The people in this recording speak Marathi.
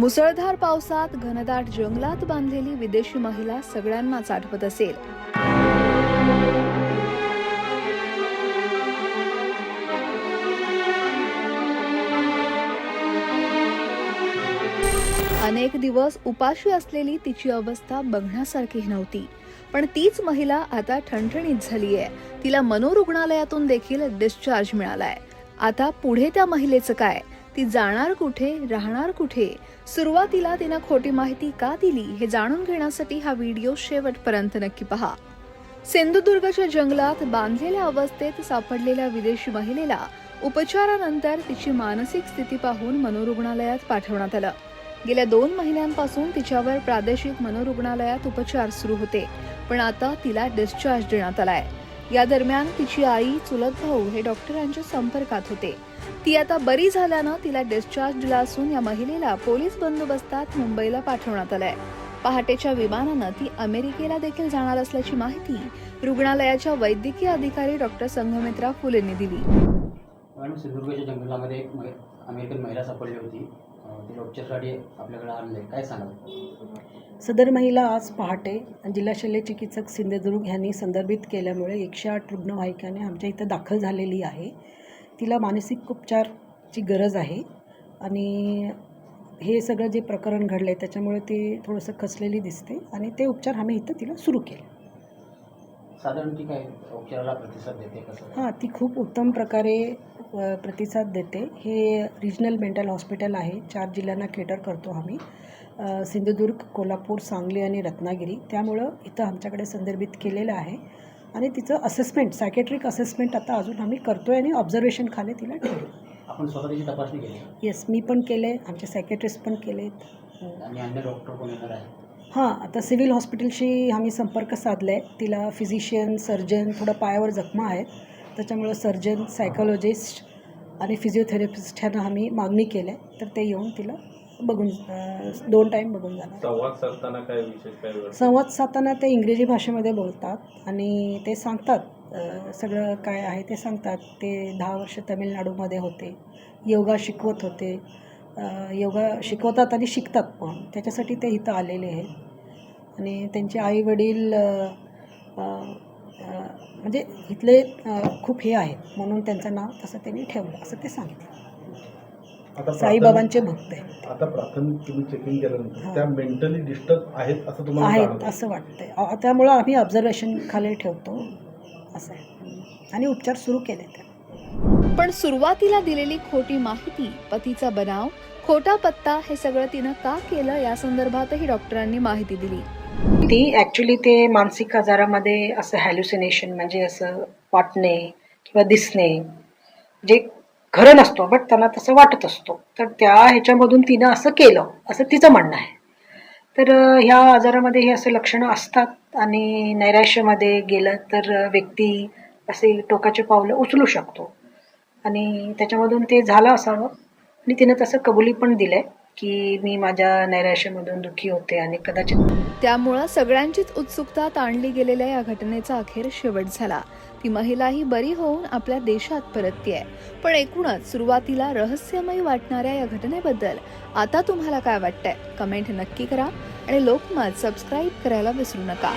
मुसळधार पावसात घनदाट जंगलात बांधलेली विदेशी महिला सगळ्यांनाच आठवत असेल. अनेक दिवस उपाशी असलेली तिची अवस्था बघण्यासारखी नव्हती. पण तीच महिला आता ठणठणीत झाली आहे तिला मनोरुग्णालयातून देखील डिस्चार्ज मिळालाय. आता पुढे त्या महिलेचं काय? ती जाणार कुठे राहणार कुठे? सुरुवातीला तिनं खोटी माहिती का दिली हे जाणून घेण्यासाठी हा व्हिडिओ शेवटपर्यंत नक्की पहा. सिंधुदुर्गच्या जंगलात बांधलेल्या अवस्थेत सापडलेल्या विदेशी महिलेला उपचारानंतर तिची मानसिक स्थिती पाहून मनोरुग्णालयात पाठवण्यात आलं. गेल्या दोन महिन्यांपासून तिच्यावर प्रादेशिक मनोरुग्णालयात उपचार सुरू होते पण आता तिला डिस्चार्ज देण्यात आलाय. या दरम्यान तिची आई चुलत भाऊ हे डॉक्टरांच्या संपर्कात होते. ती आता बरी झाल्यानं तिला डिस्चार्ज दिला असून या महिलेला पोलीस बंदोबस्तात मुंबईला पाठवण्यात आलंय. पहाटेच्या विमानानं ती अमेरिकेला देखील जाणार असल्याची माहिती रुग्णालयाच्या वैद्यकीय अधिकारी डॉक्टर संघमित्रा फुलेंनी दिली. सिंधुदुर्गच्या जंगलामध्ये एक अमेरिकन महिला सापडली होती. तिला उपचारासाठी आपल्याकडे आणले काय सांगाल? सदर महिला आज पहाटे जिल्हा शल्य चिकित्सक सिंधुदुर्ग यांनी संदर्भित केल्यामुळे एकशे आठ रुग्णवाहिकाने आमच्या इथं दाखल झालेली आहे. तिला मानसिक उपचारची गरज आहे आणि हे सगळं जे प्रकरण घडलं आहे त्याच्यामुळे ती थोडंसं खचलेली दिसते आणि ते उपचार आम्ही इथं तिला सुरू केले. साधारण ती काय उपचाराला प्रतिसाद देते कसं हां ती खूप उत्तम प्रकारे अ, प्रतिसाद देते. हे रिजनल मेंटल हॉस्पिटल आहे. चार जिल्ह्यांना केटर करतो आम्ही. अ, सिंधुदुर्ग कोल्हापूर सांगली आणि रत्नागिरी. त्यामुळं इथं आमच्याकडे संदर्भित केलेलं आहे. आणि तिचं असेसमेंट सायकेट्रिक असेसमेंट आता अजून आम्ही करतो आहे आणि ऑब्झर्वेशन खाली तिला ठेवलं आपण स्वतः त्याची तपासणी केली? येस मी पण केले. आमचे सायकेट्रिस्ट पण केलेत. आणि अन्य डॉक्टर कोण येणार आहे हां आता सिव्हिल हॉस्पिटलशी आम्ही संपर्क साधला आहे तिला फिजिशियन सर्जन थोडं पायावर जखमा आहेत. त्याच्यामुळं सर्जन सायकोलॉजिस्ट आणि फिजिओथेरपिस्ट ह्यांना आम्ही मागणी केली आहे तर ते येऊन तिला बघून दोन टाईम बघून जाणार. संवाद साधताना काय विशेष काय? संवाद साधताना ते इंग्रजी भाषेमध्ये बोलतात आणि ते सांगतात अं, सगळं काय आहे ते सांगतात. ते दहा वर्ष तमिळनाडूमध्ये होते. योगा शिकवत होते. योगा शिकवतात आणि शिकतात पण. त्याच्यासाठी ते इथं आलेले आहेत. आणि त्यांचे आईवडील म्हणजे इथले खूप हे आहेत. म्हणून त्यांचं नाव तसं त्यांनी ठेवलं असं ते सांगितलं. साईबाबांचे भक्त आहेत. आता प्राथमिक तुम्ही चेकिंग. केल्यानंतर त्या मेंटली डिस्टर्ब आहेत असं तुम्हाला आहेत? असं वाटतंय. त्यामुळं आम्ही ऑब्झर्वेशन खाली ठेवतो. असं आहे. आणि उपचार सुरू केले ते पण सुरुवातीला दिलेली खोटी माहिती पतीचा बनाव खोटा पत्ता हे सगळं तिनं का केलं या संदर्भातही डॉक्टरांनी माहिती दिली. ती ॲक्च्युली ते मानसिक आजारामध्ये असं हॅल्युसिनेशन म्हणजे असं वाटणे किंवा दिसणे जे खरं नसतो बट त्यांना तसं वाटत असतो. तर त्या ह्याच्यामधून तिनं असं केलं असं तिचं म्हणणं आहे. तर ह्या आजारामध्ये हे असं लक्षणं असतात आणि नैराश्यामध्ये गेलं तर व्यक्ती असे टोकाचे पावलं उचलू शकतो. आणि त्याच्यामधून ते झालं असावं. आणि तिनं तसं कबुली पण दिलं आहे की मी माझ्या नैराश्यामधून दुःखी होते आणि कदाचित त्यामुळं सगळ्यांचीच उत्सुकता ताणली गेलेल्या या घटनेचा अखेर शेवट झाला. ती महिलाही बरी होऊन आपल्या देशात परतती आहे पण एकूणच सुरुवातीला रहस्यमयी वाटणाऱ्या या घटनेबद्दल आता तुम्हाला काय वाटतंय? कमेंट नक्की करा आणि लोकमत सबस्क्राईब करायला विसरू नका.